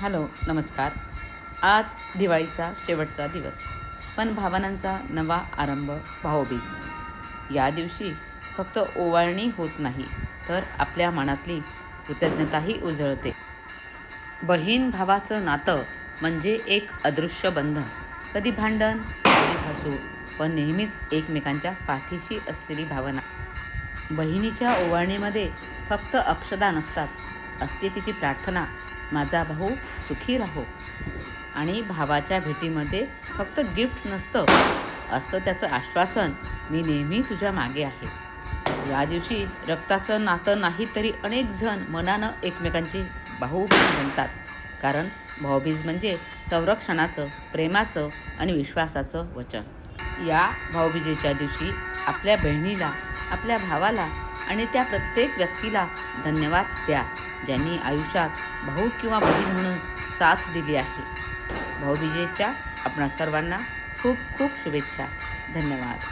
Hello नमस्कार. आज दिवाळीचा शेवटचा दिवस पण भावनांचा नवा आरंभ भाऊबीज. या दिवशी फक्त ओवाळणी होत नाही तर आपल्या मनातली कृतज्ञताही उजळते. बहीण भावाचं नातं म्हणजे एक अदृश्य बंधन. कधी भांडण कधी हसू पण नेहमीच एकमेकांच्या पाठीशी असलेली भावना. बहिणीच्या ओवाळणीमध्ये फक्त अक्षदा नसतात असते तिची प्रार्थना माझा भाऊ सुखी राहो. आणि भावाच्या भेटीमध्ये फक्त गिफ्ट नसतं असतं त्याचं आश्वासन. मी नेहमी तुझ्या मागे आहे. या दिवशी रक्ताचं नातं नाही तरी अनेक जण मनानं एकमेकांची भाऊबीज म्हणतात कारण भाऊबीज म्हणजे संरक्षणाचं प्रेमाचं आणि विश्वासाचं वचन. या भाऊबीजेच्या दिवशी आपल्या बहिणीला आपल्या भावाला आणि त्या प्रत्येक व्यक्तीला धन्यवाद द्या ज्यांनी आयुष्यात भाऊ किंवा बहीण म्हणून साथ दिली आहे. भाऊबीजेच्या आपणा सर्वांना खूप खूप शुभेच्छा. धन्यवाद.